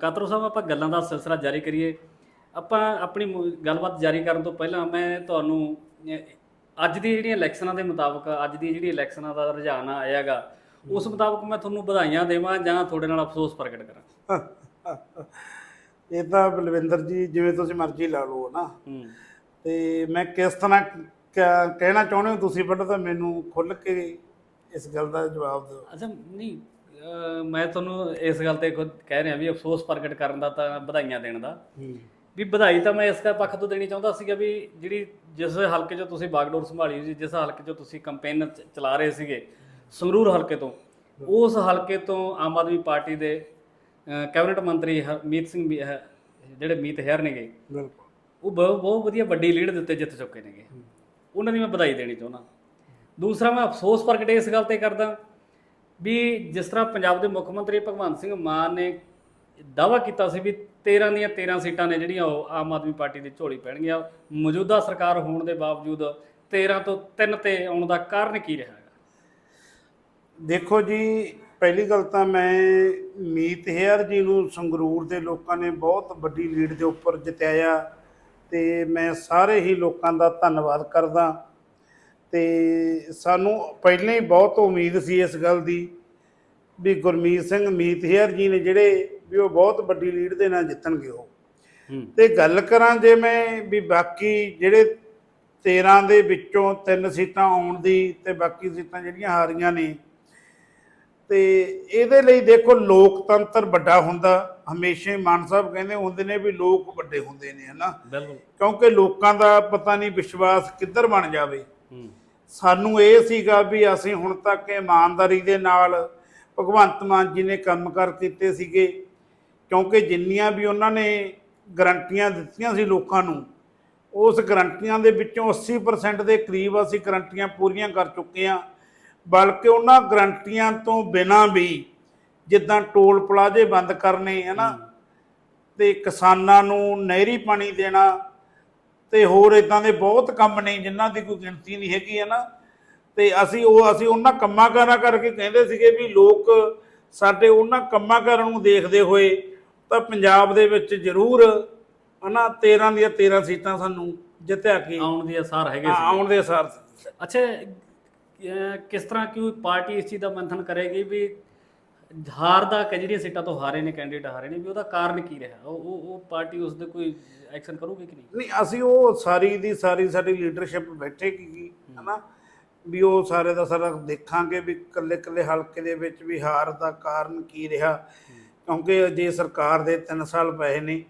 ਕਾਤਰੋ ਸਾਹਿਬ ਆਪਾਂ ਗੱਲਾਂ ਦਾ ਸਿਲਸਿਲਾ ਜਾਰੀ ਕਰੀਏ। ਆਪਾਂ ਆਪਣੀ ਗੱਲਬਾਤ ਜਾਰੀ ਕਰਨ ਤੋਂ ਪਹਿਲਾਂ ਮੈਂ ਤੁਹਾਨੂੰ ਅੱਜ ਦੀ ਜਿਹੜੀਆਂ ਇਲੈਕਸ਼ਨਾਂ ਦੇ ਮੁਤਾਬਕ ਅੱਜ ਦੀ ਜਿਹੜੀ ਇਲੈਕਸ਼ਨਾਂ ਦਾ ਰੁਝਾਨ ਆਇਆਗਾ ਉਸ ਮੁਤਾਬਕ ਮੈਂ ਤੁਹਾਨੂੰ ਵਧਾਈਆਂ ਦੇਵਾਂ ਜਾਂ ਤੁਹਾਡੇ ਨਾਲ ਅਫਸੋਸ ਪ੍ਰਗਟ ਕਰਾਂ। ਇਹ ਤਾਂ ਬਲਵਿੰਦਰ ਜੀ ਜਿਵੇਂ ਤੁਸੀਂ ਮਰਜ਼ੀ ਲਾ ਲਓ ਨਾ। ਤੇ ਮੈਂ ਕਿਸ ਤਰ੍ਹਾਂ ਕਹਿਣਾ ਚਾਹੁੰਦੇ ਹੋ ਤੁਸੀਂ ਪਹਿਲਾਂ ਤਾਂ ਮੈਨੂੰ ਖੁੱਲ ਕੇ ਇਸ ਗੱਲ ਦਾ ਜਵਾਬ ਦਿਓ। ਅੱਛਾ ਨਹੀਂ ਮੈਂ ਤੁਹਾਨੂੰ ਇਸ ਗੱਲ ਤੇ ਖੁਦ ਕਹਿ ਰਿਹਾ ਵੀ ਅਫਸੋਸ ਪ੍ਰਗਟ ਕਰਨ ਦਾ ਤਾਂ ਵਧਾਈਆਂ ਦੇਣ ਦਾ। ਵੀ ਵਧਾਈ ਤਾਂ ਮੈਂ ਇਸ ਦਾ ਪੱਖ ਤੋਂ ਦੇਣੀ ਚਾਹੁੰਦਾ ਸੀਗਾ ਵੀ ਜਿਹੜੀ ਜਿਸ ਹਲਕੇ 'ਚੋਂ ਤੁਸੀਂ ਬਾਗਡੋਰ ਸੰਭਾਲੀ ਸੀ ਜਿਸ ਹਲਕੇ 'ਚੋਂ ਤੁਸੀਂ ਕੈਂਪੇਨ ਚਲਾ ਰਹੇ ਸੀਗੇ ਸੰਗਰੂਰ ਹਲਕੇ ਤੋਂ ਉਸ ਹਲਕੇ ਤੋਂ ਆਮ ਆਦਮੀ ਪਾਰਟੀ ਦੇ ਕੈਬਨਿਟ ਮੰਤਰੀ ਹਰਮੀਤ ਸਿੰਘ ਜਿਹੜੇ ਮੀਤ ਹੈਰ ਨੇਗੇ ਬਿਲਕੁਲ। ਉਹ ਬਹੁਤ ਵਧੀਆ ਵੱਡੀ ਲੀਡ ਦੇ ਉੱਤੇ ਜਿੱਤ ਚੁੱਕੇ ਨੇਗੇ। ਉਹਨਾਂ ਦੀ ਮੈਂ ਵਧਾਈ ਦੇਣੀ ਚਾਹੁੰਦਾ। ਦੂਸਰਾ ਮੈਂ ਅਫਸੋਸ ਪ੍ਰਗਟ ਇਸ ਗੱਲ ਤੇ ਕਰਦਾ ਵੀ ਜਿਸ ਤਰ੍ਹਾਂ ਪੰਜਾਬ ਦੇ ਮੁੱਖ ਮੰਤਰੀ ਭਗਵੰਤ ਸਿੰਘ ਮਾਨ ਨੇ ਦਾਵਾ ਕੀਤਾ ਸੀ ਵੀ 13 ਦੀਆਂ 13 ਸੀਟਾਂ ਨੇ ਜਿਹੜੀਆਂ ਉਹ ਆਮ ਆਦਮੀ ਪਾਰਟੀ ਦੀ ਝੋਲੀ ਪੈਣਗੀਆਂ, ਮੌਜੂਦਾ ਸਰਕਾਰ ਹੋਣ ਦੇ ਬਾਵਜੂਦ 13 ਤੋਂ 3 ਤੇ ਆਉਣ ਦਾ ਕਾਰਨ ਕੀ ਰਿਹਾ ਹੈਗਾ? ਦੇਖੋ ਜੀ, ਪਹਿਲੀ ਗੱਲ ਤਾਂ ਮੈਂ ਮੀਤ ਹੇਅਰ ਜੀ ਨੂੰ ਸੰਗਰੂਰ ਦੇ ਲੋਕਾਂ ਨੇ ਬਹੁਤ ਵੱਡੀ ਲੀਡ ਦੇ ਉੱਪਰ ਜਿਤਾਇਆ ਤੇ ਮੈਂ ਸਾਰੇ ਹੀ ਲੋਕਾਂ ਦਾ ਧੰਨਵਾਦ ਕਰਦਾ। ਤੇ ਸਾਨੂੰ ਪਹਿਲਾਂ ਹੀ ਬਹੁਤ ਉਮੀਦ ਸੀ ਇਸ ਗੱਲ ਦੀ ਵੀ ਗੁਰਮੀਤ ਸਿੰਘ ਮੀਤ ਹੇਅਰ ਜੀ ਨੇ ਜਿਹੜੇ ਵੀ ਉਹ ਬਹੁਤ ਵੱਡੀ ਲੀਡ ਦੇ ਨਾਲ ਜਿੱਤਣਗੇ ਉਹ। ਤੇ ਗੱਲ ਕਰਾਂ ਜੇ ਮੈਂ ਵੀ ਬਾਕੀ ਜਿਹੜੇ 13 ਦੇ ਵਿੱਚੋਂ ਤਿੰਨ ਸੀਟਾਂ ਆਉਣ ਦੀ ਤੇ ਬਾਕੀ ਸੀਟਾਂ ਜਿਹੜੀਆਂ ਹਾਰੀਆਂ ਨੇ ਤੇ ਇਹਦੇ ਲਈ ਦੇਖੋ ਲੋਕਤੰਤਰ ਵੱਡਾ ਹੁੰਦਾ। ਹਮੇਸ਼ਾ ਹੀ ਮਾਨ ਸਾਹਿਬ ਕਹਿੰਦੇ ਹੁੰਦੇ ਨੇ ਵੀ ਲੋਕ ਵੱਡੇ ਹੁੰਦੇ ਨੇ ਹਨਾ? ਕਿਉਂਕਿ ਲੋਕਾਂ ਦਾ ਪਤਾ ਨਹੀਂ ਵਿਸ਼ਵਾਸ ਕਿੱਧਰ ਬਣ ਜਾਵੇ। ਹੂੰ। ਸਾਨੂੰ ਇਹ ਸੀਗਾ ਵੀ ਅਸੀਂ ਹੁਣ ਤੱਕ ਇਮਾਨਦਾਰੀ ਦੇ ਨਾਲ ਭਗਵੰਤ ਮਾਨ ਜੀ ਨੇ ਕੰਮ ਕਰ ਕੀਤੇ ਸੀਗੇ, ਕਿਉਂਕਿ ਜਿੰਨੀਆਂ ਵੀ ਉਹਨਾਂ ਨੇ ਗਰੰਟੀਆਂ ਦਿੱਤੀਆਂ ਸੀ ਲੋਕਾਂ ਨੂੰ, ਉਸ ਗਰੰਟੀਆਂ ਦੇ ਵਿੱਚੋਂ 80% ਦੇ ਕਰੀਬ ਅਸੀਂ ਗਰੰਟੀਆਂ ਪੂਰੀਆਂ ਕਰ ਚੁੱਕੇ ਹਾਂ, ਬਲਕਿ ਉਹਨਾਂ ਗਰੰਟੀਆਂ ਤੋਂ ਬਿਨਾਂ ਵੀ ਜਿੱਦਾਂ ਟੋਲ ਪਲਾਜ਼ੇ ਬੰਦ ਕਰਨੇ, ਹੈ ਨਾ, ਤੇ ਕਿਸਾਨਾਂ ਨੂੰ ਨਹਿਰੀ ਪਾਣੀ ਦੇਣਾ ਤੇ ਹੋਰ ਇਦਾਂ ਦੇ ਬਹੁਤ ਕੰਮ ਨੇ ਜਿਨ੍ਹਾਂ ਦੀ ਕੋਈ ਗਿਣਤੀ ਨਹੀਂ ਹੈਗੀ ਹੈ ਨਾ ਤੇ ਅਸੀਂ ਉਹ ਅਸੀਂ ਉਹਨਾਂ ਕੰਮਾਂ ਕਾਰਾਂ ਕਰਕੇ ਕਹਿੰਦੇ ਸੀਗੇ ਵੀ ਲੋਕ ਸਾਡੇ ਉਹਨਾਂ ਕੰਮਾਂ ਕਾਰਾਂ ਨੂੰ ਦੇਖਦੇ ਹੋਏ ਤਾਂ ਪੰਜਾਬ ਦੇ ਵਿੱਚ ਜ਼ਰੂਰ ਹਨਾ 13 ਦੀਆਂ 13 ਸੀਟਾਂ ਸਾਨੂੰ ਜਿੱਤਿਆ ਕੇ ਆਉਣ ਦੀ ਅਸਾਰ ਹੈਗੇ ਸੀ ਆਉਣ ਦੇ ਅਸਾਰ। ਅੱਛਾ ਕਿਸ ਤਰ੍ਹਾਂ ਕਿਉਂ ਪਾਰਟੀ ਇਸ ਚੀਜ਼ ਦਾ ਮੰਥਨ ਕਰੇਗੀ ਵੀ ਹਾਰ ਦਾ ਕਿ ਜਿਹੜੀਆਂ ਸੀਟਾਂ ਤੋਂ ਹਾਰੇ ਨੇ ਕੈਂਡੀਡੇਟ ਹਾਰੇ ਨੇ ਵੀ ਉਹਦਾ ਕਾਰਨ ਕੀ ਰਿਹਾ? ਉਹ ਉਹ ਉਹ ਪਾਰਟੀ ਉਸ ਦੇ ਕੋਈ ਐਕਸ਼ਨ ਕਰੂਗੀ ਕਿ ਨਹੀਂ? ਨਹੀਂ ਅਸੀਂ ਉਹ ਸਾਰੀ ਦੀ ਸਾਰੀ ਸਾਡੀ ਲੀਡਰਸ਼ਿਪ ਬੈਠੇਗੀ ਹਨਾ? ਵੀ ਉਹ ਸਾਰੇ ਦਾ ਸਾਰਾ ਦੇਖਾਂਗੇ ਵੀ ਇਕੱਲੇ ਇਕੱਲੇ ਹਲਕੇ ਦੇ ਵਿੱਚ ਵੀ ਹਾਰ ਦਾ ਕਾਰਨ ਕੀ ਰਿਹਾ। ਕਿਉਂਕਿ ਜੇ ਸਰਕਾਰ ਦੇ 3 ਸਾਲ ਪਏ ਨੇ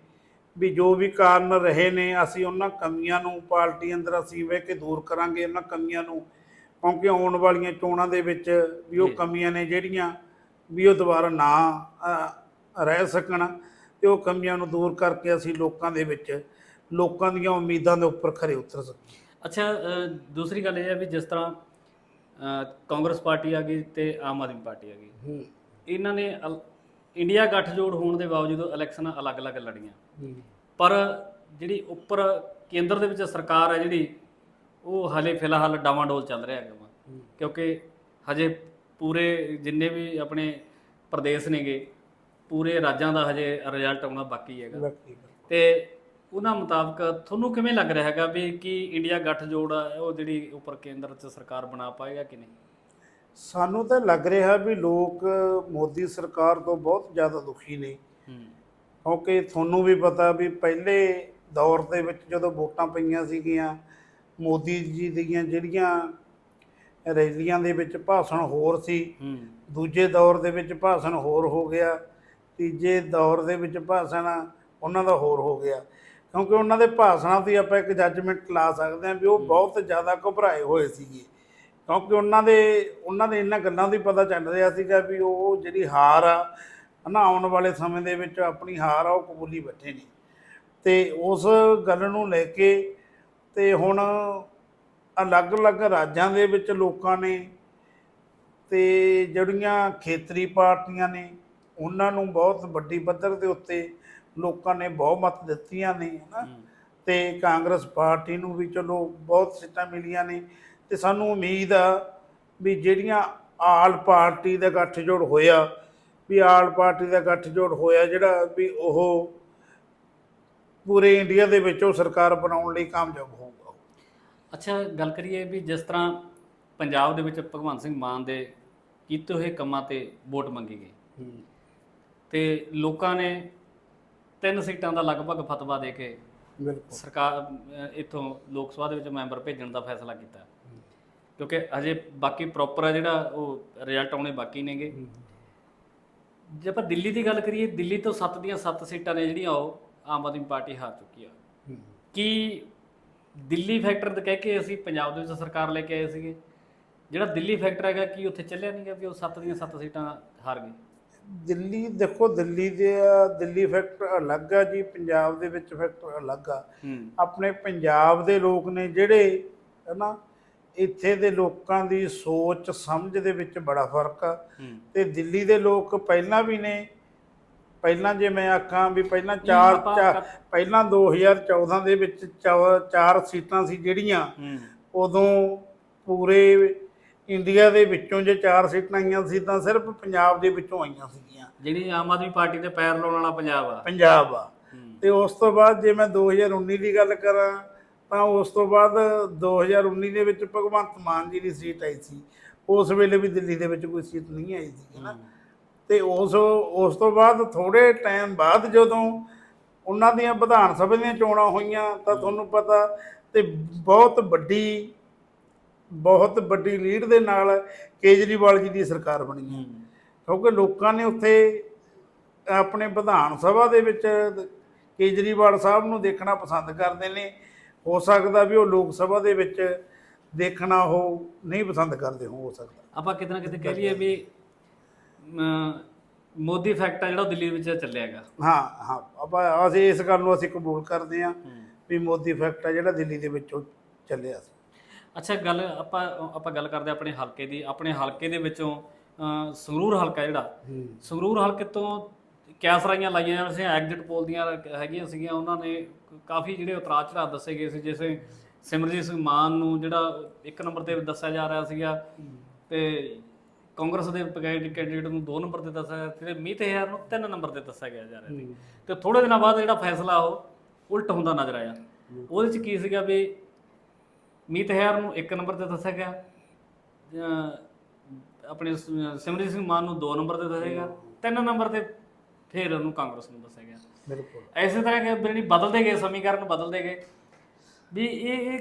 ਵੀ ਜੋ ਵੀ ਕਾਰਨ ਰਹੇ ਨੇ ਅਸੀਂ ਉਹਨਾਂ ਕਮੀਆਂ ਨੂੰ ਪਾਰਟੀ ਅੰਦਰ ਅਸੀਂ ਵੇ ਕੇ ਦੂਰ ਕਰਾਂਗੇ ਉਹਨਾਂ ਕਮੀਆਂ ਨੂੰ। ਕਿਉਂਕਿ ਆਉਣ ਵਾਲੀਆਂ ਚੋਣਾਂ ਦੇ ਵਿੱਚ ਵੀ ਉਹ। ਕਮੀਆਂ ਨੇ ਜਿਹੜੀਆਂ ਵੀ ਉਹ ਦੁਬਾਰਾ ਨਾ ਰਹਿ ਸਕਣ ਤੇ ਉਹ ਕਮੀਆਂ ਨੂੰ ਦੂਰ ਕਰਕੇ ਅਸੀਂ ਲੋਕਾਂ ਦੇ ਵਿੱਚ ਲੋਕਾਂ ਦੀਆਂ ਉਮੀਦਾਂ ਦੇ ਉੱਪਰ ਖਰੇ ਉਤਰ ਸਕੀਏ। ਅੱਛਾ ਦੂਸਰੀ ਗੱਲ ਇਹ ਹੈ ਵੀ ਜਿਸ ਤਰ੍ਹਾਂ ਕਾਂਗਰਸ ਪਾਰਟੀ ਆ ਗਈ ਤੇ ਆਮ ਆਦਮੀ ਪਾਰਟੀ ਆ ਗਈ। ਇਹਨਾਂ ਨੇ ਇੰਡੀਆ ਗੱਠਜੋੜ ਹੋਣ ਦੇ ਬਾਵਜੂਦ ਇਲੈਕਸ਼ਨਾਂ ਅਲੱਗ-ਅਲੱਗ ਲੜੀਆਂ। ਪਰ ਜਿਹੜੀ ਉੱਪਰ ਕੇਂਦਰ ਦੇ ਵਿੱਚ ਸਰਕਾਰ ਹੈ ਜਿਹੜੀ ਉਹ ਹਲੇ ਫਿਲਹਾਲ ਡਾਵਾਂਡੋਲ ਚੱਲ ਰਿਹਾ ਵਾ। ਕਿਉਂਕਿ ਹਜੇ ਪੂਰੇ ਜਿੰਨੇ ਵੀ ਆਪਣੇ ਪ੍ਰਦੇਸ਼ ਨੇਗੇ ਪੂਰੇ ਰਾਜਾਂ ਦਾ ਹਜੇ ਰਿਜ਼ਲਟ ਆਉਣਾ ਬਾਕੀ ਹੈਗਾ। ਤੇ ਉਹਨਾਂ ਮੁਤਾਬਕ ਤੁਹਾਨੂੰ ਕਿਵੇਂ ਲੱਗ ਰਿਹਾ ਹੈਗਾ ਵੀ ਕਿ ਇੰਡੀਆ ਗੱਠਜੋੜ ਆ ਉਹ ਜਿਹੜੀ ਉੱਪਰ ਕੇਂਦਰ 'ਚ ਸਰਕਾਰ ਬਣਾ ਪਾਏਗਾ ਕਿ ਨਹੀਂ? ਸਾਨੂੰ ਤਾਂ ਲੱਗ ਰਿਹਾ ਵੀ ਲੋਕ ਮੋਦੀ ਸਰਕਾਰ ਤੋਂ ਬਹੁਤ ਜ਼ਿਆਦਾ ਦੁਖੀ ਨੇ। ਕਿਉਂਕਿ ਤੁਹਾਨੂੰ ਵੀ ਪਤਾ ਵੀ ਪਹਿਲੇ ਦੌਰ ਦੇ ਵਿੱਚ ਜਦੋਂ ਵੋਟਾਂ ਪਈਆਂ ਸੀਗੀਆਂ ਮੋਦੀ ਜੀ ਦੀਆਂ ਜਿਹੜੀਆਂ ਰੈਲੀਆਂ ਦੇ ਵਿੱਚ ਭਾਸ਼ਣ ਹੋਰ ਸੀ। ਦੂਜੇ ਦੌਰ ਦੇ ਵਿੱਚ ਭਾਸ਼ਣ ਹੋਰ ਹੋ ਗਿਆ। ਤੀਜੇ ਦੌਰ ਦੇ ਵਿੱਚ ਭਾਸ਼ਣ ਉਹਨਾਂ ਦਾ ਹੋਰ ਹੋ ਗਿਆ। ਕਿਉਂਕਿ ਉਹਨਾਂ ਦੇ ਭਾਸ਼ਣਾਂ ਦੀ ਆਪਾਂ ਇੱਕ ਜੱਜਮੈਂਟ ਲਾ ਸਕਦੇ ਹਾਂ ਵੀ ਉਹ ਬਹੁਤ ਜ਼ਿਆਦਾ ਘਬਰਾਏ ਹੋਏ ਸੀਗੇ। ਕਿਉਂਕਿ ਉਹਨਾਂ ਦੇ ਉਹਨਾਂ ਦੇ ਇਹਨਾਂ ਗੱਲਾਂ ਦੀ ਪਤਾ ਚੱਲ ਰਿਹਾ ਸੀਗਾ ਵੀ ਉਹ ਜਿਹੜੀ ਹਾਰ ਆ ਹਨਾ ਆਉਣ ਵਾਲੇ ਸਮੇਂ ਦੇ ਵਿੱਚ ਆਪਣੀ ਹਾਰ ਆ ਉਹ ਕਬੂਲੀ ਬੈਠੇ ਨੇ। ਤੇ ਉਸ ਗੱਲ ਨੂੰ ਲੈ ਕੇ ਤੇ ਹੁਣ ਅਲੱਗ-ਅਲੱਗ ਰਾਜਾਂ ਦੇ ਵਿੱਚ ਲੋਕਾਂ ਨੇ ਤੇ ਜਿਹੜੀਆਂ ਖੇਤਰੀ ਪਾਰਟੀਆਂ ਨੇ ਉਹਨਾਂ ਨੂੰ ਬਹੁਤ ਵੱਡੀ ਪੱਧਰ ਦੇ ਉੱਤੇ ਲੋਕਾਂ ਨੇ ਬਹੁਮਤ ਦਿੱਤੀਆਂ ਨੇ ਹਨਾ ਹੂੰ। ਤੇ ਕਾਂਗਰਸ ਪਾਰਟੀ ਨੂੰ ਵੀ ਚਲੋ ਬਹੁਤ ਸੀਟਾਂ ਮਿਲੀਆਂ ਨੇ ਤੇ ਸਾਨੂੰ ਉਮੀਦ ਆ ਵੀ ਜਿਹੜੀਆਂ ਆਲ ਪਾਰਟੀ ਦਾ ਗੱਠਜੋੜ ਹੋਇਆ ਵੀ ਆਲ ਪਾਰਟੀ ਦਾ ਗੱਠਜੋੜ ਹੋਇਆ ਜਿਹੜਾ ਵੀ ਉਹ ਪੂਰੇ ਇੰਡੀਆ ਦੇ ਵਿੱਚ ਉਹ ਸਰਕਾਰ ਬਣਾਉਣ ਲਈ ਕਾਮਯਾਬ ਹੋਊਗਾ ਅੱਛਾ ਗੱਲ ਕਰੀਏ ਵੀ ਜਿਸ ਤਰ੍ਹਾਂ ਪੰਜਾਬ ਦੇ ਵਿੱਚ ਭਗਵੰਤ ਸਿੰਘ ਮਾਨ ਦੇ ਕੀਤੇ ਹੋਏ ਕੰਮਾਂ ਤੇ ਵੋਟ ਮੰਗੀ ਗਈ। ਤੇ ਲੋਕਾਂ ਨੇ ਤਿੰਨ ਸੀਟਾਂ ਦਾ ਲਗਭਗ ਫਤਵਾ ਦੇ ਕੇ ਬਿਲਕੁਲ। ਸਰਕਾਰ ਇੱਥੋਂ ਲੋਕ ਸਭਾ ਦੇ ਵਿੱਚ ਮੈਂਬਰ ਭੇਜਣ ਦਾ ਫੈਸਲਾ ਕੀਤਾ। ਕਿਉਂਕਿ ਅਜੇ ਬਾਕੀ ਪ੍ਰੋਪਰ ਆ ਜਿਹੜਾ ਉਹ ਰਿਜ਼ਲਟ ਆਉਣੇ ਬਾਕੀ ਨੇਗੇ। ਜੇ ਆਪਾਂ ਦਿੱਲੀ ਦੀ ਗੱਲ ਕਰੀਏ ਦਿੱਲੀ ਤੋਂ 7 ਦੀਆਂ 7 ਸੀਟਾਂ ਨੇ ਜਿਹੜੀਆਂ ਉਹ ਆਮ ਆਦਮੀ ਪਾਰਟੀ ਹਾਰ ਚੁੱਕੀ ਆ। ਕੀ ਦਿੱਲੀ ਫੈਕਟਰ ਦਾ ਕਹਿ ਕੇ ਅਸੀਂ ਪੰਜਾਬ ਦੇ ਵਿੱਚ ਸਰਕਾਰ ਲੈ ਕੇ ਆਏ ਸੀਗੇ। ਜਿਹੜਾ ਦਿੱਲੀ ਫੈਕਟਰ ਹੈਗਾ ਕੀ ਉੱਥੇ ਚੱਲਿਆ ਨਹੀਂਗਾ ਵੀ ਉਹ 7 ਦੀਆਂ 7 ਸੀਟਾਂ ਹਾਰ ਗਏ? ਦਿੱਲੀ ਦੇਖੋ ਦਿੱਲੀ ਦੇ ਦਿੱਲੀ ਫੈਕਟਰ ਅਲੱਗ ਆ ਜੀ ਪੰਜਾਬ ਦੇ ਵਿੱਚ ਫੈਕਟਰ ਅਲੱਗ ਆ। ਆਪਣੇ ਪੰਜਾਬ ਦੇ ਲੋਕ ਨੇ ਜਿਹੜੇ ਹਨਾ ਇੱਥੇ ਦੇ ਲੋਕਾਂ ਦੀ ਸੋਚ ਸਮਝ ਦੇ ਵਿੱਚ ਬੜਾ ਫ਼ਰਕ ਆ। ਤੇ ਦਿੱਲੀ ਦੇ ਲੋਕ ਪਹਿਲਾਂ ਵੀ ਨੇ ਪਹਿਲਾਂ ਜੇ ਮੈਂ ਆਖਾਂ ਵੀ ਪਹਿਲਾਂ ਚਾਰ ਕਰ- ਪਹਿਲਾਂ 2014 ਦੇ ਵਿੱਚ ਚੌ- ਚਾਰ ਸੀਟਾਂ ਸੀ ਜਿਹੜੀਆਂ ਹੂੰ। ਉਦੋਂ ਪੂਰੇ ਇੰਡੀਆ ਦੇ ਵਿੱਚੋਂ ਜੇ ਚਾਰ ਸੀਟਾਂ ਆਈਆਂ ਸੀ ਤਾਂ ਸਿਰਫ ਪੰਜਾਬ ਦੇ ਵਿੱਚੋਂ ਆਈਆਂ ਸੀਗੀਆਂ। ਜਿਹੜੀ ਆਮ ਆਦਮੀ ਪਾਰਟੀ ਦੇ ਪੈਰ ਲਾਉਣ ਵਾਲਾ ਪੰਜਾਬ ਆ। ਪੰਜਾਬ ਆ। ਹੂੰ। ਤੇ ਉਸ ਤੋਂ ਬਾਅਦ ਜੇ ਮੈਂ 2019 ਦੀ ਗੱਲ ਕਰਾਂ ਤਾਂ ਉਸ ਤੋਂ ਬਾਅਦ 2019 ਦੇ ਵਿੱਚ ਭਗਵੰਤ ਮਾਨ ਜੀ ਦੀ ਸੀਟ ਆਈ ਸੀ। ਉਸ ਵੇਲੇ ਵੀ ਦਿੱਲੀ ਦੇ ਵਿੱਚ ਕੋਈ ਸੀਟ ਨਹੀਂ ਆਈ ਸੀ ਨਾ? ਤੇ ਉਸ ਉਸ ਤੋਂ ਬਾਅਦ ਥੋੜੇ ਟਾਈਮ ਬਾਅਦ ਜਦੋਂ ਉਹਨਾਂ ਦੀਆਂ ਵਿਧਾਨ ਸਭਾ ਦੀਆਂ ਚੋਣਾਂ ਹੋਈਆਂ ਤਾਂ ਤੁਹਾਨੂੰ ਪਤਾ ਤੇ ਬਹੁਤ ਵੱਡੀ ਬਹੁਤ ਵੱਡੀ ਲੀਡ ਦੇ ਨਾਲ ਕੇਜਰੀਵਾਲ ਜੀ ਦੀ ਸਰਕਾਰ ਬਣੀ ਹੈ। ਕਿਉਂਕਿ ਲੋਕਾਂ ਨੇ ਉੱਥੇ ਆਪਣੇ ਵਿਧਾਨ ਸਭਾ ਦੇ ਵਿੱਚ ਕੇਜਰੀਵਾਲ ਸਾਹਿਬ ਨੂੰ ਦੇਖਣਾ ਪਸੰਦ ਕਰਦੇ ਨੇ। ਹੋ ਸਕਦਾ ਵੀ ਉਹ ਲੋਕ ਸਭਾ ਦੇ ਵਿੱਚ ਦੇਖਣਾ ਉਹ ਨਹੀਂ ਪਸੰਦ ਕਰਦੇ, ਹੋ ਸਕਦਾ। ਆਪਾਂ ਕਿਤੇ ਨਾ ਕਿਤੇ ਕਹਿ ਲਈਏ ਵੀ ਮੋਦੀ ਫੈਕਟ ਆ ਜਿਹੜਾ ਉਹ ਦਿੱਲੀ ਵਿੱਚ ਚੱਲਿਆ ਹੈਗਾ ਹਾਂ ਹਾਂ ਆਪਾਂ ਅਸੀਂ ਇਸ ਗੱਲ ਨੂੰ ਅਸੀਂ ਕਬੂਲ ਕਰਦੇ ਹਾਂ ਵੀ ਮੋਦੀ ਫੈਕਟ ਆ ਜਿਹੜਾ ਦਿੱਲੀ ਦੇ ਵਿੱਚੋਂ ਚੱਲਿਆ ਸੀ। ਅੱਛਾ ਗੱਲ ਆਪਾਂ ਆਪਾਂ ਗੱਲ ਕਰਦੇ ਆਪਣੇ ਹਲਕੇ ਦੀ। ਆਪਣੇ ਹਲਕੇ ਦੇ ਵਿੱਚੋਂ ਸੰਗਰੂਰ ਹਲਕਾ ਜਿਹੜਾ। ਸੰਗਰੂਰ ਹਲਕੇ ਤੋਂ ਕੈਸਰਾਈਆਂ ਲਾਈਆਂ ਜਾਂਦੀਆਂ ਸੀ ਐਗਜ਼ਿਟ ਪੋਲ ਦੀਆਂ ਹੈਗੀਆਂ ਸੀਗੀਆਂ। ਉਹਨਾਂ ਨੇ ਕਾਫੀ ਜਿਹੜੇ ਉਤਰਾਅ ਚੜਾਅ ਦੱਸੇ ਗਏ ਸੀ ਜਿਵੇਂ ਸਿਮਰਜੀਤ ਸਿੰਘ ਮਾਨ ਨੂੰ ਜਿਹੜਾ ਇੱਕ ਨੰਬਰ ਤੇ ਦੱਸਿਆ ਜਾ ਰਿਹਾ ਸੀਗਾ। ਤੇ ਕਾਂਗਰਸ ਦੇ ਕੈਂਡੀਡੇਟ ਨੂੰ 2 ਨੰਬਰ ਤੇ ਦੱਸਿਆ ਗਿਆ ਤੇ ਮੀਤ ਹੇਅਰ ਨੂੰ 3 ਨੰਬਰ ਤੇ ਦੱਸਿਆ ਗਿਆ ਜਾ ਰਿਹਾ ਸੀ। ਤੇ ਥੋੜੇ ਦਿਨਾਂ ਬਾਅਦ ਜਿਹੜਾ ਫੈਸਲਾ ਉਹ ਉਲਟ ਹੁੰਦਾ ਨਜ਼ਰ ਆਇਆ। ਉਹਦੇ ਚ ਕੀ ਸੀਗਾ ਵੀ ਮੀਤ ਹੇਅਰ ਨੂੰ 1 ਨੰਬਰ ਤੇ ਦੱਸਿਆ ਗਿਆ ਆਪਣੇ ਸਿਮਰਜੀਤ ਸਿੰਘ ਮਾਨ ਨੂੰ 2 ਨੰਬਰ ਤੇ ਦੱਸਿਆ ਗਿਆ 3 ਨੰਬਰ ਤੇ ਫਿਰ ਉਹਨੂੰ ਕਾਂਗਰਸ ਨੂੰ ਦੱਸਿਆ ਗਿਆ। ਬਿਲਕੁਲ। ਐਸੇ ਤਰ੍ਹਾਂ ਕਿ ਜਿਹੜੀ ਬਦਲਦੇ ਗਏ ਸਮੀਕਰਨ ਬਦਲਦੇ ਗਏ ਵੀ ਇਹ ਇਹ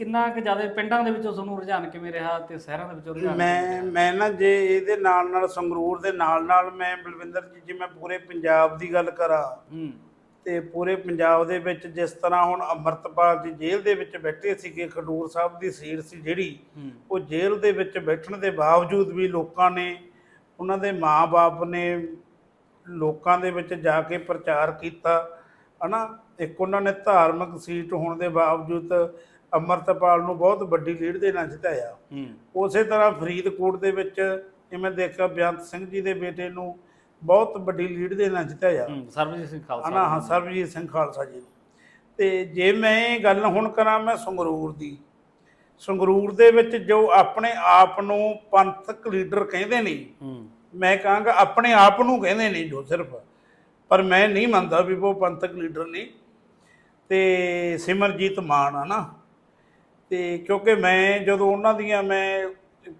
ਕਿੰਨਾ ਕੁ ਜ਼ਿਆਦਾ ਪਿੰਡਾਂ ਦੇ ਵਿੱਚੋਂ ਤੁਹਾਨੂੰ ਰੁਝਾਨ ਕਿਵੇਂ ਰਿਹਾ ਤੇ ਸ਼ਹਿਰਾਂ ਦੇ ਵਿੱਚੋਂ ਰੁਝਾਨ ਮੈਂ ਮੈਂ ਨਾ ਜੇ ਇਹਦੇ ਨਾਲ ਨਾਲ ਸੰਗਰੂਰ ਦੇ ਨਾਲ ਨਾਲ ਮੈਂ ਬਲਵਿੰਦਰ ਜੀ ਜੇ ਮੈਂ ਪੂਰੇ ਪੰਜਾਬ ਦੀ ਗੱਲ ਕਰਾਂ ਹੂੰ। ਤੇ ਪੂਰੇ ਪੰਜਾਬ ਦੇ ਵਿੱਚ ਜਿਸ ਤਰ੍ਹਾਂ ਹੁਣ ਅੰਮ੍ਰਿਤਪਾਲ ਜੀ ਜੇਲ੍ਹ ਦੇ ਵਿੱਚ ਬੈਠੇ ਸੀਗੇ ਖਡੂਰ ਸਾਹਿਬ ਦੀ ਸੀਟ ਸੀ ਜਿਹੜੀ ਉਹ ਜੇਲ੍ਹ ਦੇ ਵਿੱਚ ਬੈਠਣ ਦੇ ਬਾਵਜੂਦ ਵੀ ਲੋਕਾਂ ਨੇ ਉਹਨਾਂ ਦੇ ਮਾਪੇ ਨੇ ਲੋਕਾਂ ਦੇ ਵਿੱਚ ਜਾ ਕੇ ਪ੍ਰਚਾਰ ਕੀਤਾ ਹਨਾ? ਇੱਕ ਉਹਨਾਂ ਨੇ ਧਾਰਮਿਕ ਸੀਟ ਹੋਣ ਦੇ ਬਾਵਜੂਦ ਅੰਮ੍ਰਿਤਪਾਲ ਨੂੰ ਬਹੁਤ ਵੱਡੀ ਲੀਡ ਦੇ ਨਾਲ ਜਿਤਾਇਆ। ਹੂੰ। ਉਸੇ ਤਰ੍ਹਾਂ ਫਰੀਦਕੋਟ ਦੇ ਵਿੱਚ ਜਿਵੇਂ ਦੇਖਿਆ ਬੇਅੰਤ ਸਿੰਘ ਜੀ ਦੇ ਬੇਟੇ ਨੂੰ ਬਹੁਤ ਵੱਡੀ ਲੀਡ ਦੇ ਨਾਲ ਜਿਤਾਇਆ। ਹੂੰ ਸਰਬਜੀਤ ਸਿੰਘ ਖਾਲਸਾ ਹਨਾ ਹਾਂ ਸਰਬਜੀਤ ਸਿੰਘ ਖਾਲਸਾ ਜੀ। ਤੇ ਜੇ ਮੈਂ ਗੱਲ ਹੁਣ ਕਰਾਂ ਮੈਂ ਸੰਗਰੂਰ ਦੀ। ਸੰਗਰੂਰ ਦੇ ਵਿੱਚ ਜੋ ਆਪਣੇ ਆਪ ਨੂੰ ਪੰਥਕ ਲੀਡਰ ਕਹਿੰਦੇ ਨੇ ਹੂੰ। ਮੈਂ ਕਹਾਂਗਾ ਆਪਣੇ ਆਪ ਨੂੰ ਕਹਿੰਦੇ ਨੇ ਜੋ ਸਿਰਫ। ਪਰ ਮੈਂ ਨਹੀਂ ਮੰਨਦਾ ਵੀ ਉਹ ਪੰਥਕ ਲੀਡਰ ਨੇ। ਤੇ ਸਿਮਰਜੀਤ ਮਾਨ ਆ ਨਾ। ਤੇ ਕਿਉਂਕਿ ਮੈਂ ਜਦੋਂ ਉਹਨਾਂ ਦੀਆਂ ਮੈਂ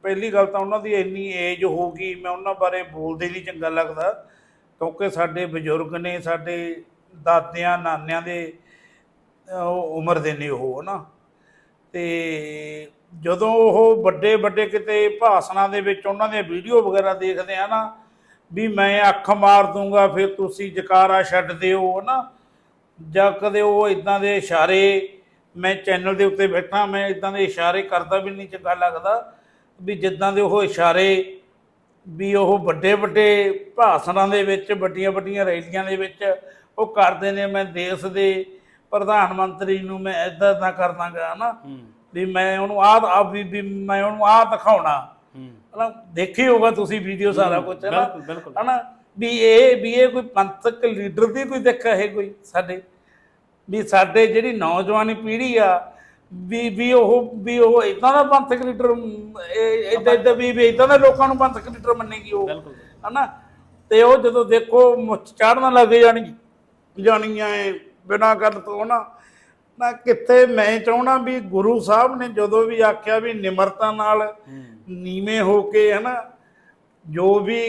ਪਹਿਲੀ ਗੱਲ ਤਾਂ ਉਹਨਾਂ ਦੀ ਇੰਨੀ ਏਜ ਹੋ ਗਈ ਮੈਂ ਉਹਨਾਂ ਬਾਰੇ ਬੋਲਦੇ ਨਹੀਂ ਚੰਗਾ ਲੱਗਦਾ। ਕਿਉਂਕਿ ਸਾਡੇ ਬਜ਼ੁਰਗ ਨੇ ਸਾਡੇ ਦਾਦਿਆਂ ਨਾਨਿਆਂ ਦੇ ਅਹ, ਉਮਰ ਦੇ ਨੇ ਉਹ ਹਨਾ। ਤੇ ਜਦੋਂ ਉਹ ਵੱਡੇ ਵੱਡੇ ਕਿਤੇ ਭਾਸ਼ਣਾਂ ਦੇ ਵਿੱਚ ਉਹਨਾਂ ਦੀਆਂ ਵੀਡੀਓ ਵਗੈਰਾ ਦੇਖਦੇ ਆ ਨਾ ਵੀ ਮੈਂ ਅੱਖ ਮਾਰ ਦੂੰਗਾ ਫਿਰ ਤੁਸੀਂ ਜਕਾਰਾ ਛੱਡ ਦਿਓ ਨਾ ਜਾਂ ਕਦੇ ਉਹ ਇਦਾਂ ਦੇ ਇਸ਼ਾਰੇ ਮੈਂ ਚੈਨਲ ਦੇ ਉੱਤੇ ਬੈਠਾ ਮੈਂ ਇਦਾਂ ਦੇ ਇਸ਼ਾਰੇ ਕਰਦਾ ਵੀ ਨਹੀਂ ਚੰਗਾ ਲੱਗਦਾ ਵੀ ਜਿੱਦਾਂ ਦੇ ਉਹ ਇਸ਼ਾਰੇ ਵੀ ਉਹ ਵੱਡੇ ਵੱਡੇ ਭਾਸ਼ਣਾਂ ਦੇ ਵਿੱਚ ਵੱਡੀਆਂ ਵੱਡੀਆਂ ਰੈਲੀਆਂ ਦੇ ਵਿੱਚ ਉਹ ਕਰਦੇ ਨੇ ਮੈਂ ਦੇਸ਼ ਦੇ ਪ੍ਰਧਾਨ ਮੰਤਰੀ ਨੂੰ ਮੈਂ ਇਦਾਂ ਦਾ ਕਰ ਦਾਂਗਾ ਨਾ ਵੀ ਮੈਂ ਉਹਨੂੰ ਆਹ ਆ ਵੀ ਵੀ ਮੈਂ ਉਹਨੂੰ ਆਹ ਦਿਖਾਉਣਾ। ਹੂੰ। ਹਨਾ? ਦੇਖੀ ਹੋਗਾ ਤੁਸੀਂ ਵੀਡੀਓ ਸਾਰਾ ਕੁਝ ਹੈ ਨਾ ਬਿਲਕੁਲ ਬਿਲਕੁਲ। ਹਨਾ? ਵੀ ਇਹ ਵੀ ਇਹ ਕੋਈ ਪੰਥਕ ਲੀਡਰ ਦੀ ਕੋਈ ਦਿੱਖ ਹੈ ਕੋਈ ਸਾਡੇ ਵੀ ਸਾਡੇ ਜਿਹੜੀ ਨੌਜਵਾਨੀ ਪੀੜ੍ਹੀ ਆ ਵੀ ਵੀ ਉਹ ਵੀ ਉਹ ਇਦਾਂ ਦਾ ਪੰਥਕ ਲੀਡਰ ਇਦਾਂ ਇਦਾਂ ਵੀ ਵੀ ਇਦਾਂ ਦੇ ਲੋਕਾਂ ਨੂੰ ਪੰਥਕ ਲੀਡਰ ਮੰਨੇਗੀ ਉਹ ਹਨਾ? ਤੇ ਉਹ ਜਦੋਂ ਦੇਖੋ ਮੁੱਛ ਚਾੜਨ ਲੱਗ ਜਾਣੀ ਜਾਣੀਆਂ ਏ ਬਿਨਾਂ ਗੱਲ ਤੋਂ ਨਾ ਨਾ ਕਿੱਥੇ ਮੈਂ ਚਾਹਣਾ ਵੀ ਗੁਰੂ ਸਾਹਿਬ ਨੇ ਜਦੋਂ ਵੀ ਆਖਿਆ ਵੀ ਨਿਮਰਤਾ ਨਾਲ ਨੀਵੇਂ ਹੋ ਕੇ ਹਨਾ? ਜੋ ਵੀ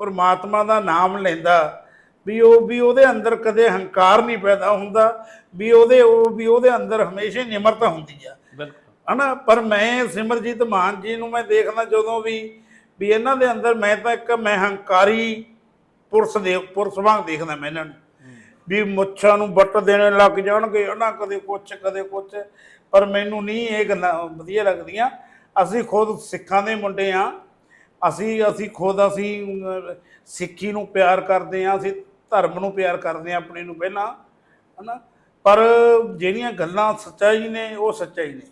ਪਰਮਾਤਮਾ ਦਾ ਨਾਮ ਲੈਂਦਾ ਵੀ ਉਹ ਵੀ ਉਹਦੇ ਅੰਦਰ ਕਦੇ ਹੰਕਾਰ ਨਹੀਂ ਪੈਦਾ ਹੁੰਦਾ ਵੀ ਉਹਦੇ ਉਹ ਵੀ ਉਹਦੇ ਅੰਦਰ ਹਮੇਸ਼ਾ ਨਿਮਰਤਾ ਹੁੰਦੀ ਆ। ਬਿਲਕੁਲ। ਹਨਾ? ਪਰ ਮੈਂ ਸਿਮਰਜੀਤ ਮਾਨ ਜੀ ਨੂੰ ਮੈਂ ਦੇਖਦਾ ਜਦੋਂ ਵੀ ਵੀ ਇਹਨਾਂ ਦੇ ਅੰਦਰ ਮੈਂ ਤਾਂ ਇੱਕ ਮੈਂ ਹੰਕਾਰੀ ਪੁਰਸ਼ ਦੇ ਪੁਰਸ਼ ਵਾਂਗ ਦੇਖਦਾ ਮੈਂ ਇਹਨਾਂ ਨੂੰ। ਵੀ ਮੁੱਛਾਂ ਨੂੰ ਵੱਟ ਦੇਣ ਲੱਗ ਜਾਣਗੇ ਉਹਨਾਂ ਕਦੇ ਕੁਛ ਕਦੇ ਕੁਛ। ਪਰ ਮੈਨੂੰ ਨਹੀਂ ਇਹ ਗੱਲਾਂ ਵਧੀਆ ਲੱਗਦੀਆਂ। ਅਸੀਂ ਖੁਦ ਸਿੱਖਾਂ ਦੇ ਮੁੰਡੇ ਆ। ਅਸੀਂ ਅਸੀਂ ਖੁਦ ਅਸੀਂ ਸਿੱਖੀ ਨੂੰ ਪਿਆਰ ਕਰਦੇ ਆ। ਅਸੀਂ ਧਰਮ ਨੂੰ ਪਿਆਰ ਕਰਦੇ ਆ ਆਪਣੇ ਨੂੰ ਪਹਿਲਾਂ ਹਨਾ? ਪਰ ਜਿਹੜੀਆਂ ਗੱਲਾਂ ਸੱਚਾਈ ਨੇ ਉਹ ਸੱਚਾਈ ਨੇ।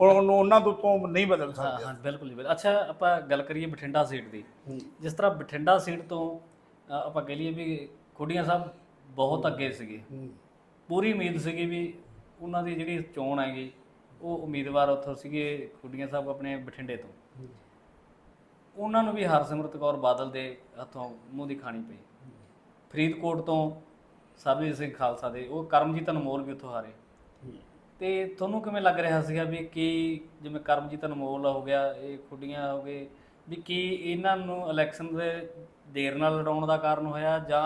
ਉਹ ਉਹਨੂੰ ਉਹਨਾਂ ਤੋਂ ਤੋਂ ਨਹੀਂ ਬਦਲ ਸਕਦੇ ਹਾਂ ਬਿਲਕੁਲ ਜੀ ਬਿਲਕੁਲ। ਅੱਛਾ ਆਪਾਂ ਗੱਲ ਕਰੀਏ ਬਠਿੰਡਾ ਸੀਟ ਦੀ। ਜਿਸ ਤਰ੍ਹਾਂ ਬਠਿੰਡਾ ਸੀਟ ਤੋਂ ਆਪਾਂ ਕਹ ਲਈਏ ਵੀ ਖੁੱਡੀਆਂ ਸਾਹਿਬ ਬਹੁਤ ਅੱਗੇ ਸੀਗੇ। ਪੂਰੀ ਉਮੀਦ ਸੀਗੀ ਵੀ ਉਹਨਾਂ ਦੀ ਜਿਹੜੀ ਚੋਣ ਹੈਗੀ ਉਹ ਉਮੀਦਵਾਰ ਉੱਥੋਂ ਸੀਗੇ ਖੁੱਡੀਆਂ ਸਾਹਿਬ ਆਪਣੇ ਬਠਿੰਡੇ ਤੋਂ। ਉਹਨਾਂ ਨੂੰ ਵੀ ਹਰਸਿਮਰਤ ਕੌਰ ਬਾਦਲ ਦੇ ਹੱਥੋਂ ਮੂੰਹ ਦੀ ਖਾਣੀ ਪਈ। ਫਰੀਦਕੋਟ ਤੋਂ ਸਰਬਜੀਤ ਸਿੰਘ ਖਾਲਸਾ ਦੇ ਉਹ ਕਰਮਜੀਤ ਅਨਮੋਲ ਵੀ ਉੱਥੋਂ ਹਾਰੇ। ਤੇ ਤੁਹਾਨੂੰ ਕਿਵੇਂ ਲੱਗ ਰਿਹਾ ਸੀਗਾ ਵੀ ਕੀ ਜਿਵੇਂ ਕਰਮਜੀਤ ਅਨਮੋਲ ਹੋ ਗਿਆ ਇਹ ਖੁੱਡੀਆਂ ਹੋ ਗਏ ਵੀ ਕੀ ਇਹਨਾਂ ਨੂੰ ਇਲੈਕਸ਼ਨ ਦੇ ਦੇਰ ਨਾਲ ਲੜਾਉਣ ਦਾ ਕਾਰਨ ਹੋਇਆ ਜਾਂ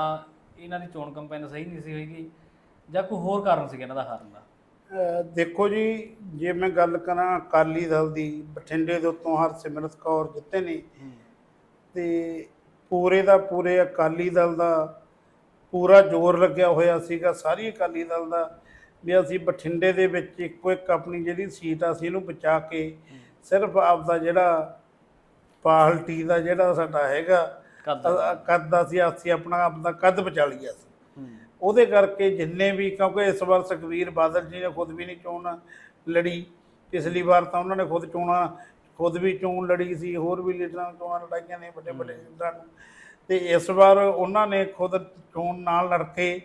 ਇਹਨਾਂ ਦੀ ਚੋਣ ਕੰਪੇਨ ਸਹੀ ਨਹੀਂ ਸੀ ਹੋਈਗੀ ਜਾਂ ਕੋਈ ਹੋਰ ਕਾਰਨ ਸੀ ਇਹਨਾਂ ਦਾ ਹਾਰਨ ਦਾ? ਦੇਖੋ ਜੀ ਜੇ ਮੈਂ ਗੱਲ ਕਰਾਂ ਅਕਾਲੀ ਦਲ ਦੀ ਬਠਿੰਡੇ ਦੇ ਉੱਤੋਂ ਹਰਸਿਮਰਤ ਕੌਰ ਜਿੱਤੇ ਨੇ ਤੇ ਪੂਰੇ ਦਾ ਪੂਰੇ ਅਕਾਲੀ ਦਲ ਦਾ ਪੂਰਾ ਜ਼ੋਰ ਲੱਗਿਆ ਹੋਇਆ ਸੀਗਾ ਸਾਰੀ ਅਕਾਲੀ ਦਲ ਦਾ ਵੀ ਅਸੀਂ ਬਠਿੰਡੇ ਦੇ ਵਿੱਚ ਇੱਕੋ ਇੱਕ ਆਪਣੀ ਜਿਹੜੀ ਸੀਟ ਆ ਸੀ ਇਹਨੂੰ ਬਚਾ ਕੇ ਸਿਰਫ ਆਪਦਾ ਜਿਹੜਾ ਪਾਰਟੀ ਦਾ ਜਿਹੜਾ ਸਾਡਾ ਹੈਗਾ ਕੱਦ ਦਾ। ਸੀ ਅਸੀਂ ਆਪਣਾ ਆਪਦਾ ਕੱਦ ਬਚਾ ਲਿਆ ਸੀ। ਉਹਦੇ ਕਰਕੇ ਜਿੰਨੇ ਵੀ ਕਿਉਂਕਿ ਇਸ ਵਾਰ ਸੁਖਵੀਰ ਬਾਦਲ ਜੀ ਨੇ ਖੁਦ ਵੀ ਨਹੀਂ ਚੋਣ ਲੜੀ ਪਿਛਲੀ ਵਾਰ ਤਾਂ ਉਹਨਾਂ ਨੇ ਖੁਦ ਚੋਣਾਂ ਖੁਦ ਵੀ ਚੋਣ ਲੜੀ ਸੀ ਹੋਰ ਵੀ ਲੀਡਰਾਂ ਚੋਣਾਂ ਲੜਾਈਆਂ ਨੇ ਵੱਡੇ ਵੱਡੇ ਲੀਡਰਾਂ ਨੂੰ। ਤੇ ਇਸ ਵਾਰ ਉਹਨਾਂ ਨੇ ਖੁਦ ਚੋਣ ਨਾਲ ਲੜ ਕੇ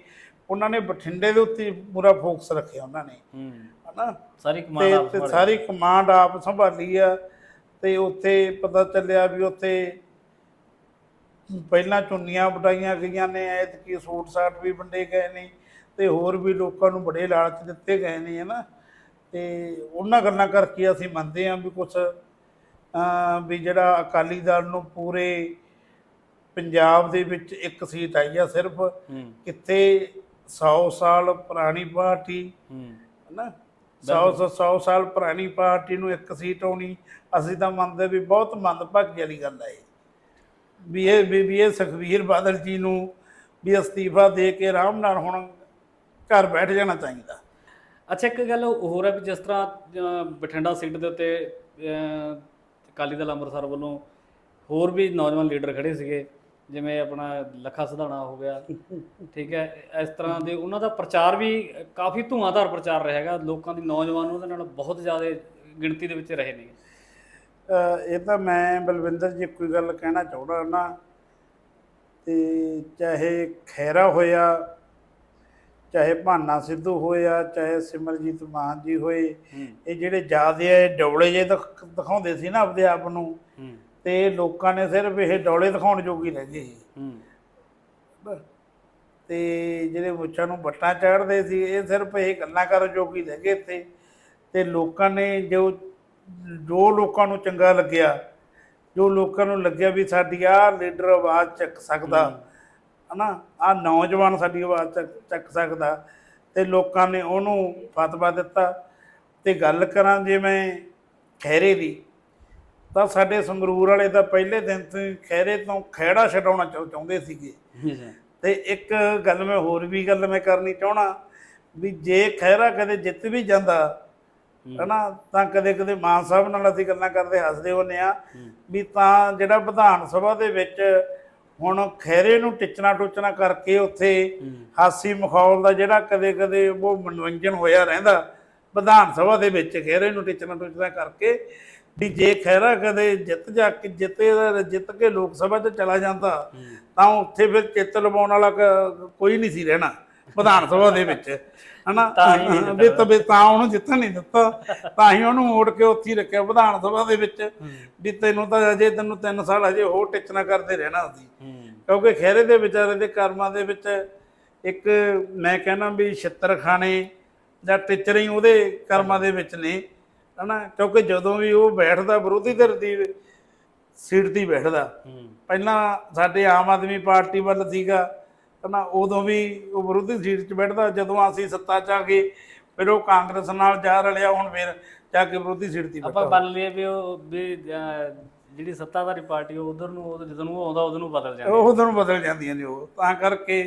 ਉਹਨਾਂ ਨੇ ਬਠਿੰਡੇ ਦੇ ਉੱਤੇ ਪੂਰਾ ਫੋਕਸ ਰੱਖਿਆ ਉਹਨਾਂ ਨੇ। ਹੂੰ। ਹਨਾ? ਸਾਰੀ ਕਮਾਂਡ ਤੇ ਆਪ ਤੇ। ਸਾਰੀ ਕਮਾਂਡ ਆਪ ਸੰਭਾਲੀ ਆ ਤੇ ਉੱਥੇ ਪਤਾ ਚੱਲਿਆ ਵੀ ਉੱਥੇ ਪਹਿਲਾਂ ਚੁੰਨੀਆਂ ਵਟਾਈਆਂ ਗਈਆਂ ਨੇ ਐਤਕੀ ਸੂਟ ਸਾਟ ਵੀ ਵੰਡੇ ਗਏ ਨੇ ਤੇ ਹੋਰ ਵੀ ਲੋਕਾਂ ਨੂੰ ਬੜੇ ਲਾਲਚ ਦਿੱਤੇ ਗਏ ਨੇ ਹਨਾ? ਤੇ ਉਹਨਾਂ ਗੱਲਾਂ ਕਰਕੇ ਅਸੀਂ ਮੰਨਦੇ ਹਾਂ ਵੀ ਅਮ ਵੀ ਜਿਹੜਾ ਅਕਾਲੀ ਦਲ ਨੂੰ ਪੂਰੇ ਪੰਜਾਬ ਦੇ ਵਿੱਚ ਇੱਕ ਸੀਟ ਆਈ ਆ ਸਿਰਫ ਕਿੱਥੇ 100 ਸਾਲ ਪੁਰਾਣੀ ਪਾਰਟੀ ਹੂੰ। ਹਨਾ? 100 100 ਸਾਲ ਪੁਰਾਣੀ ਪਾਰਟੀ ਨੂੰ ਇੱਕ ਸੀਟ ਆਉਣੀ ਅਸੀਂ ਤਾਂ ਮੰਨਦੇ ਵੀ ਬਹੁਤ ਮੰਦਭਾਗੀ ਵਾਲੀ ਗੱਲ ਹੈ। ਵੀ ਇਹ ਵੀ ਇਹ ਸੁਖਬੀਰ ਬਾਦਲ ਜੀ ਨੂੰ ਵੀ ਅਸਤੀਫਾ ਦੇ ਕੇ ਆਰਾਮ ਨਾਲ ਹੁਣ ਘਰ ਬੈਠ ਜਾਣਾ ਚਾਹੀਦਾ। ਅੱਛਾ ਇੱਕ ਗੱਲ ਹੋਰ ਹੈ ਵੀ ਜਿਸ ਤਰ੍ਹਾਂ ਬਠਿੰਡਾ ਸੀਟ ਦੇ ਉੱਤੇ ਅਕਾਲੀ ਦਲ ਅੰਮ੍ਰਿਤਸਰ ਵੱਲੋਂ ਹੋਰ ਵੀ ਨੌਜਵਾਨ ਲੀਡਰ ਖੜੇ ਸੀਗੇ। ਜਿਵੇਂ ਆਪਣਾ ਲੱਖਾ ਸਿਧਾਣਾ ਹੋ ਗਿਆ ਠੀਕ ਹੈ ਇਸ ਤਰ੍ਹਾਂ ਦੇ ਉਹਨਾਂ ਦਾ ਪ੍ਰਚਾਰ ਵੀ ਕਾਫੀ ਧੂਆਂਧਾਰ ਪ੍ਰਚਾਰ ਰਿਹਾ ਹੈਗਾ ਲੋਕਾਂ ਦੀ ਨੌਜਵਾਨ ਉਹਦੇ ਨਾਲ ਬਹੁਤ ਜ਼ਿਆਦਾ ਗਿਣਤੀ ਦੇ ਵਿੱਚ ਰਹੇ ਨੇ। ਇਹ ਤਾਂ ਮੈਂ ਬਲਵਿੰਦਰ ਜੀ ਕੋਈ ਗੱਲ ਕਹਿਣਾ ਚਾਹੁੰਦਾ ਨਾ ਤੇ ਚਾਹੇ ਖੈਰਾ ਹੋਇਆ ਚਾਹੇ ਭਾਨਾ ਸਿੱਧੂ ਹੋਇਆ ਚਾਹੇ ਸਿਮਰਜੀਤ ਮਾਨ ਜੀ ਹੋਏ ਇਹ ਜਿਹੜੇ ਜਿਆਦੇ ਡੌਲੇ ਜੇ ਦਿਖ- ਦਿਖਾਉਂਦੇ ਸੀ ਨਾ ਆਪਦੇ ਆਪ ਨੂੰ ਤੇ ਲੋਕਾਂ ਨੇ ਸਿਰਫ ਇਹ ਡੌਲੇ ਦਿਖਾਉਣ ਜੋਗੀ ਰਹਿ ਗਏ ਹੂੰ। ਤੇ ਜਿਹੜੇ ਮੁੱਛਾਂ ਨੂੰ ਬੱਟਾਂ ਚਾੜਦੇ ਸੀ ਇਹ ਸਿਰਫ ਇਹ ਗੱਲਾਂ ਕਰਨ ਜੋਗੀ ਰਹਿ ਗਏ ਇੱਥੇ। ਤੇ ਲੋਕਾਂ ਨੇ ਜੋ ਜੋ ਲੋਕਾਂ ਨੂੰ ਚੰਗਾ ਲੱਗਿਆ ਜੋ ਲੋਕਾਂ ਨੂੰ ਲੱਗਿਆ ਵੀ ਸਾਡੀ ਆਹ ਲੀਡਰ ਆਵਾਜ਼ ਚੱਕ ਸਕਦਾ ਹਨਾ? ਆ ਨੌਜਵਾਨ ਸਾਡੀ ਆਵਾਜ਼ ਚੱਕ ਚੱਕ ਸਕਦਾ। ਤੇ ਲੋਕਾਂ ਨੇ ਉਹਨੂੰ ਫਤਵਾ ਦਿੱਤਾ। ਤੇ ਗੱਲ ਕਰਾਂ ਜੇ ਮੈਂ ਖੈਰੇ ਦੀ ਤਾਂ ਸਾਡੇ ਸੰਗਰੂਰ ਵਾਲੇ ਤਾਂ ਪਹਿਲੇ ਦਿਨ ਤੋਂ ਹੀ ਖੈਰੇ ਤੋਂ ਖਹਿੜਾ ਛਡਾਉਣਾ ਚਾਹੁ- ਚਾਹੁੰਦੇ ਸੀਗੇ। ਤੇ ਇੱਕ ਗੱਲ ਮੈਂ ਹੋਰ ਵੀ ਗੱਲ ਮੈਂ ਕਰਨੀ ਚਾਹਣਾ ਵੀ ਜੇ ਖਹਿਰਾ ਕਦੇ ਜਿੱਤ ਵੀ ਜਾਂਦਾ ਹਨਾ ਤਾਂ ਕਦੇ ਕਦੇ ਮਾਨ ਸਾਹਿਬ ਨਾਲ ਅਸੀਂ ਗੱਲਾਂ ਕਰਦੇ ਹੱਸਦੇ ਹੁੰਨੇ ਆ ਵੀ ਤਾਂ ਜਿਹੜਾ ਵਿਧਾਨ ਸਭਾ ਦੇ ਵਿੱਚ ਹੁਣ ਖੈਰੇ ਨੂੰ ਟਿਚਣਾ ਟੁਚਣਾ ਕਰਕੇ ਉੱਥੇ ਹਾਸੀ ਮਖੌਲ ਦਾ ਜਿਹੜਾ ਕਦੇ ਕਦੇ ਉਹ ਮਨੋਰੰਜਨ ਹੋਇਆ ਰਹਿੰਦਾ ਵਿਧਾਨ ਸਭਾ ਦੇ ਵਿੱਚ ਖੈਰੇ ਨੂੰ ਟਿਚਣਾ ਟੁਚਣਾ ਕਰਕੇ ਵੀ ਜੇ ਖੈਰਾ ਕਦੇ ਜਿੱਤ ਜਾ ਕੇ ਜਿੱਤੇ ਜਿੱਤ ਕੇ ਲੋਕ ਸਭਾ 'ਚ ਚਲਾ ਜਾਂਦਾ ਤਾਂ ਉੱਥੇ ਫਿਰ ਚਿੱਤ ਲਵਾਉਣ ਵਾਲਾ ਕੋਈ ਨਹੀਂ ਸੀ ਰਹਿਣਾ ਵਿਧਾਨ ਸਭਾ ਦੇ ਵਿੱਚ ਹਨਾ? ਵੀ ਤਬੇ ਤਾਂ ਉਹਨੂੰ ਜਿੱਤਣ ਨਹੀਂ ਦਿੱਤਾ ਤਾਂ ਹੀ ਉਹਨੂੰ ਮੋੜ ਕੇ ਉੱਥੇ ਰੱਖਿਆ ਵਿਧਾਨ ਸਭਾ ਦੇ ਵਿੱਚ। ਵੀ ਤੈਨੂੰ ਤਾਂ ਅਜੇ ਤੈਨੂੰ 3 ਸਾਲ ਅਜੇ ਹੋਰ ਟਿਚਣਾ ਕਰਦੇ ਰਹਿਣਾ ਸੀ ਕਿਉਂਕਿ ਖਹਿਰੇ ਦੇ ਵਿਚਾਰੇ ਦੇ ਕਰਮਾਂ ਦੇ ਵਿੱਚ ਇੱਕ ਮੈਂ ਕਹਿੰਦਾ ਵੀ ਛਿੱਤਰ ਖਾਣੇ ਜਾਂ ਟਿਚਰੇ ਹੀ ਉਹਦੇ ਕਰਮਾਂ ਦੇ ਵਿੱਚ ਨੇ। ਹਨਾ ਕਿਉਂਕਿ ਜਦੋਂ ਵੀ ਉਹ ਬੈਠਦਾ ਵਿਰੋਧੀ ਧਿਰ ਦੀ ਸੀਟ ਤੇ ਬੈਠਦਾ। ਪਹਿਲਾਂ ਸਾਡੇ ਆਮ ਆਦਮੀ ਪਾਰਟੀ ਵੱਲ ਸੀਗਾ ਹਨਾ ਉਦੋਂ ਵੀ ਉਹ ਵਿਰੋਧੀ ਸੀਟ 'ਚ ਬੈਠਦਾ ਜਦੋਂ ਅਸੀਂ ਸੱਤਾ 'ਚ ਆ ਗਏ ਫਿਰ ਉਹ ਕਾਂਗਰਸ ਨਾਲ ਜਾ ਰਲਿਆ ਹੁਣ ਫਿਰ ਜਾ ਕੇ ਵਿਰੋਧੀ ਸੀਟ ਤੇ ਆਪਾਂ ਮੰਨ ਲਈਏ ਵੀ ਉਹ ਵੀ ਜਿਹੜੀ ਸੱਤਾਧਾਰੀ ਪਾਰਟੀ ਉਧਰ ਨੂੰ ਉਹ ਜਦੋਂ ਨੂੰ ਆਉਂਦਾ ਉਦੋਂ ਨੂੰ ਬਦਲ ਜਾਂਦੀ ਉਹ ਤੁਹਾਨੂੰ ਬਦਲ ਜਾਂਦੀਆਂ ਨੇ ਉਹ ਤਾਂ ਕਰਕੇ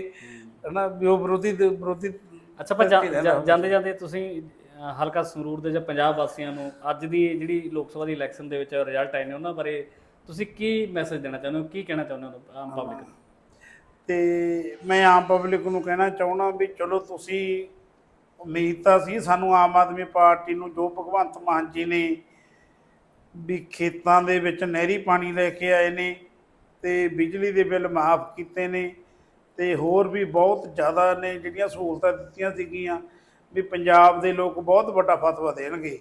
ਹਨਾ ਵੀ ਉਹ ਵਿਰੋਧੀ ਵਿਰੋਧੀ ਅੱਛਾ ਪਰ ਜਾਂਦੇ ਜਾਂਦੇ ਤੁਸੀਂ ਹਲਕਾ ਸੰਗਰੂਰ ਦੇ ਜਾਂ ਪੰਜਾਬ ਵਾਸੀਆਂ ਨੂੰ ਅੱਜ ਦੀ ਜਿਹੜੀ ਲੋਕ ਸਭਾ ਦੀ ਇਲੈਕਸ਼ਨ ਦੇ ਵਿੱਚ ਰਿਜ਼ਲਟ ਆਏ ਨੇ ਉਹਨਾਂ ਬਾਰੇ ਤੁਸੀਂ ਕੀ ਮੈਸੇਜ ਦੇਣਾ ਚਾਹੁੰਦੇ ਹੋ? ਕੀ ਕਹਿਣਾ ਚਾਹੁੰਦੇ ਹੋ ਆਮ ਪਬਲਿਕ ਨੂੰ? ਤੇ ਮੈਂ ਆਮ ਪਬਲਿਕ ਨੂੰ ਕਹਿਣਾ ਚਾਹੁੰਦਾ ਵੀ ਚਲੋ ਤੁਸੀਂ ਉਮੀਦ ਤਾਂ ਸੀ ਸਾਨੂੰ ਆਮ ਆਦਮੀ ਪਾਰਟੀ ਨੂੰ ਜੋ ਭਗਵੰਤ ਮਾਨ ਜੀ ਨੇ ਵੀ ਖੇਤਾਂ ਦੇ ਵਿੱਚ ਨਹਿਰੀ ਪਾਣੀ ਲੈ ਕੇ ਆਏ ਨੇ ਤੇ ਬਿਜਲੀ ਦੇ ਬਿੱਲ ਮਾਫ ਕੀਤੇ ਨੇ ਤੇ ਹੋਰ ਵੀ ਬਹੁਤ ਜ਼ਿਆਦਾ ਨੇ ਜਿਹੜੀਆਂ ਸਹੂਲਤਾਂ ਦਿੱਤੀਆਂ ਸੀਗੀਆਂ। ਵੀ ਪੰਜਾਬ ਦੇ ਲੋਕ ਬਹੁਤ ਵੱਡਾ ਫਤਵਾ ਦੇਣਗੇ।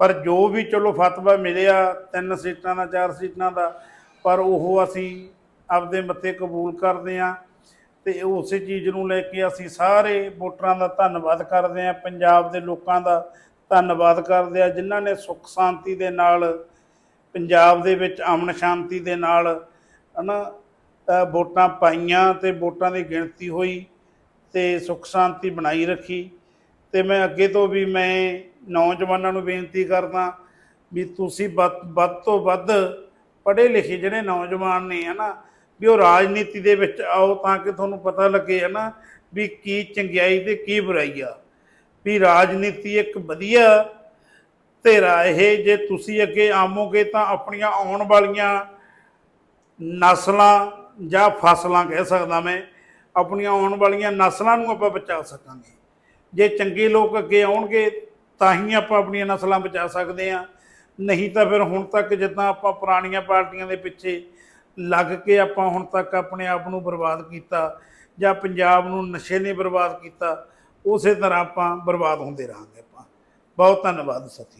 ਪਰ ਜੋ ਵੀ ਚਲੋ ਫਤਵਾ ਮਿਲਿਆ ਤਿੰਨ ਸੀਟਾਂ ਦਾ ਚਾਰ ਸੀਟਾਂ ਦਾ ਪਰ ਉਹ ਅਸੀਂ ਆਪਦੇ ਮੱਥੇ ਕਬੂਲ ਕਰਦੇ ਹਾਂ ਤੇ ਉਸੇ ਚੀਜ਼ ਨੂੰ ਲੈ ਕੇ ਅਸੀਂ ਸਾਰੇ ਵੋਟਰਾਂ ਦਾ ਧੰਨਵਾਦ ਕਰਦੇ ਹਾਂ ਪੰਜਾਬ ਦੇ ਲੋਕਾਂ ਦਾ ਧੰਨਵਾਦ ਕਰਦੇ ਹਾਂ ਜਿਨ੍ਹਾਂ ਨੇ ਸੁੱਖ ਸ਼ਾਂਤੀ ਦੇ ਨਾਲ ਪੰਜਾਬ ਦੇ ਵਿੱਚ ਅਮਨ ਸ਼ਾਂਤੀ ਦੇ ਨਾਲ ਹਨਾ ਅ, ਵੋਟਾਂ ਪਾਈਆਂ ਤੇ ਵੋਟਾਂ ਦੀ ਗਿਣਤੀ ਹੋਈ ਤੇ ਸੁੱਖ ਸ਼ਾਂਤੀ ਬਣਾਈ ਰੱਖੀ। ਤੇ ਮੈਂ ਅੱਗੇ ਤੋਂ ਵੀ ਮੈਂ ਨੌਜਵਾਨਾਂ ਨੂੰ ਬੇਨਤੀ ਕਰਦਾ ਵੀ ਤੁਸੀਂ ਵੱਧ ਵੱਧ ਤੋਂ ਵੱਧ ਪੜ੍ਹੇ ਲਿਖੇ ਜਿਹੜੇ ਨੌਜਵਾਨ ਨੇ ਹਨਾ, ਵੀ ਉਹ ਰਾਜਨੀਤੀ ਦੇ ਵਿੱਚ ਆਓ ਤਾਂ ਕਿ ਤੁਹਾਨੂੰ ਪਤਾ ਲੱਗੇ ਹਨਾ ਵੀ ਕੀ ਚੰਗਿਆਈ ਤੇ ਕੀ ਬੁਰਾਈ ਆ। ਵੀ ਰਾਜਨੀਤੀ ਇੱਕ ਵਧੀਆ ਧੇਰਾ ਇਹ, ਜੇ ਤੁਸੀਂ ਅੱਗੇ ਆਮੋਗੇ ਤਾਂ ਆਪਣੀਆਂ ਆਉਣ ਵਾਲੀਆਂ ਨਸਲਾਂ ਜਾਂ ਫਸਲਾਂ ਕਹਿ ਸਕਦਾ ਮੈਂ, ਆਪਣੀਆਂ ਆਉਣ ਵਾਲੀਆਂ ਨਸਲਾਂ ਨੂੰ ਆਪਾਂ ਬਚਾ ਸਕਾਂਗੇ। ਜੇ ਚੰਗੇ ਲੋਕ ਅੱਗੇ ਆਉਣਗੇ, ਤਾਂ ਹੀ ਆਪਾਂ ਆਪਣੀਆਂ ਨਸਲਾਂ ਬਚਾ ਸਕਦੇ ਹਾਂ। ਨਹੀਂ ਤਾਂ ਫਿਰ ਹੁਣ ਤੱਕ ਜਿੱਦਾਂ ਆਪਾਂ ਪੁਰਾਣੀਆਂ ਪਾਰਟੀਆਂ ਦੇ ਪਿੱਛੇ ਲੱਗ ਕੇ ਆਪਾਂ ਹੁਣ ਤੱਕ ਆਪਣੇ ਆਪ ਨੂੰ ਬਰਬਾਦ ਕੀਤਾ ਜਾਂ ਪੰਜਾਬ ਨੂੰ ਨਸ਼ੇ ਨੇ ਬਰਬਾਦ ਕੀਤਾ, ਉਸੇ ਤਰ੍ਹਾਂ ਆਪਾਂ ਬਰਬਾਦ ਹੁੰਦੇ ਰਹਾਂਗੇ ਆਪਾਂ। ਬਹੁਤ ਧੰਨਵਾਦ ਸਾਥੀਓ